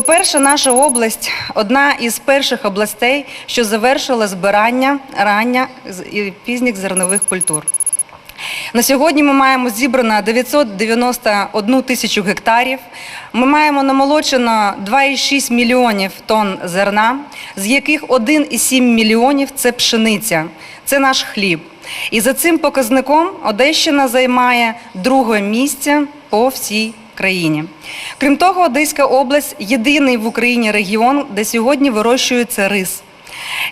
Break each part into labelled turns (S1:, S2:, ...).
S1: По-перше, наша область одна із перших областей, що завершила збирання рання і пізніх зернових культур. На сьогодні ми маємо зібрано 991 тисячу гектарів. Ми маємо намолочено 2,6 мільйонів тонн зерна, з яких 1,7 мільйонів це пшениця, це наш хліб. І за цим показником Одещина займає друге місце по всій країні. Крім того, Одеська область єдиний в Україні регіон, де сьогодні вирощується рис.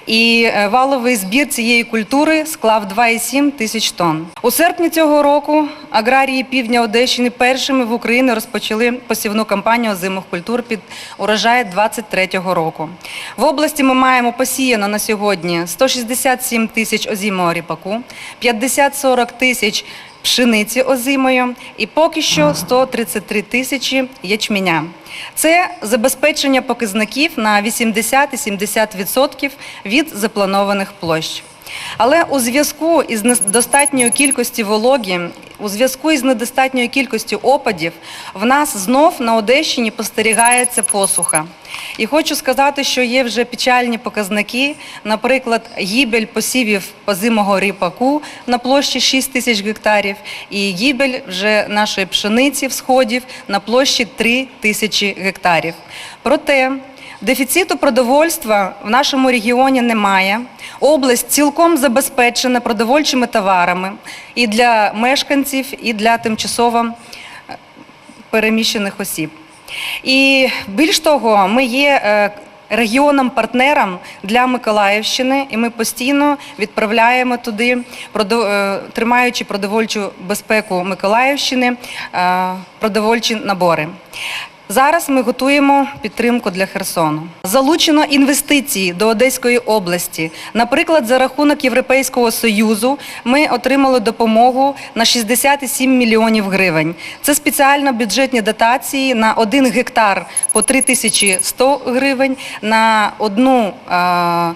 S1: І е, валовий збір цієї культури склав 2,7 тисяч тонн. У серпні цього року аграрії півдня Одещини першими в Україні розпочали посівну кампанію озимих культур під урожай 23-го року. В області ми маємо посіяно на сьогодні 167 тисяч озимого ріпаку, 50-40 тисяч пшениці озимою і поки що 133 тисячі ячменя. Це забезпечення показників на 80-70% від запланованих площ. Але у зв'язку із недостатньою кількістю вологі, у зв'язку із недостатньою кількістю опадів, в нас знов на Одещині спостерігається посуха. І хочу сказати, що є вже печальні показники, наприклад, гібель посівів озимого ріпаку на площі 6 тисяч гектарів і гібель вже нашої пшениці всходів на площі 3 тисячі гектарів. Проте Дефіциту продовольства в нашому регіоні немає. Область цілком забезпечена продовольчими товарами і для мешканців, і для тимчасово е, переміщених осіб. І більш того, ми є е, регіоном-партнером для Миколаївщини, і ми постійно відправляємо туди, е, тримаючи продовольчу безпеку Миколаївщини, продовольчі набори. Зараз ми готуємо підтримку для Херсону. Залучено інвестиції до Одеської області. Наприклад, за рахунок Європейського союзу ми отримали допомогу на 67 мільйонів гривень. Це спеціально бюджетні дотації на 1 гектар по 3100 гривень, на одну. е,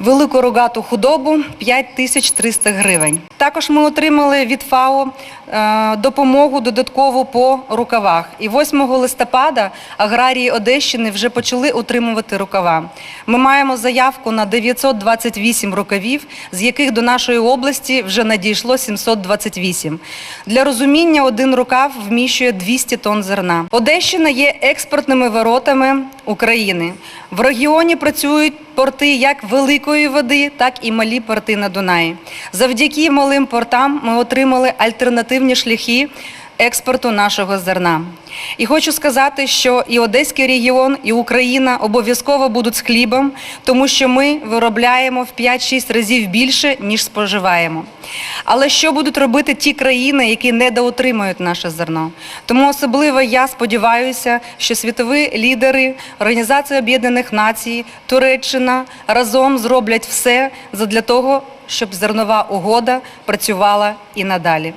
S1: Велику рогату худобу 5300 гривень. Також ми отримали від ФАО е, допомогу додаткову по рукавах. І 8 листопада аграрії Одещини вже почали отримувати рукава. Ми маємо заявку на 928 рукавів, з яких до нашої області вже надійшло 728. Для розуміння, один рукав вміщує 200 тонн зерна. Одещина є експортними воротами України. В регіоні працюють порти як великої води, так і малі порти на Дунаї. Завдяки малим портам ми отримали альтернативні шляхи експорту нашого зерна. І хочу сказати, що і Одеський регіон, і Україна обов'язково будуть з хлібом, тому що ми виробляємо в 5-6 разів більше, ніж споживаємо. Але що будуть робити ті країни, які недоотримують наше зерно? Тому особливо я сподіваюся, що світові лідери Організації Об'єднаних Націй, Туреччина разом зроблять все для того, щоб зернова угода працювала і надалі.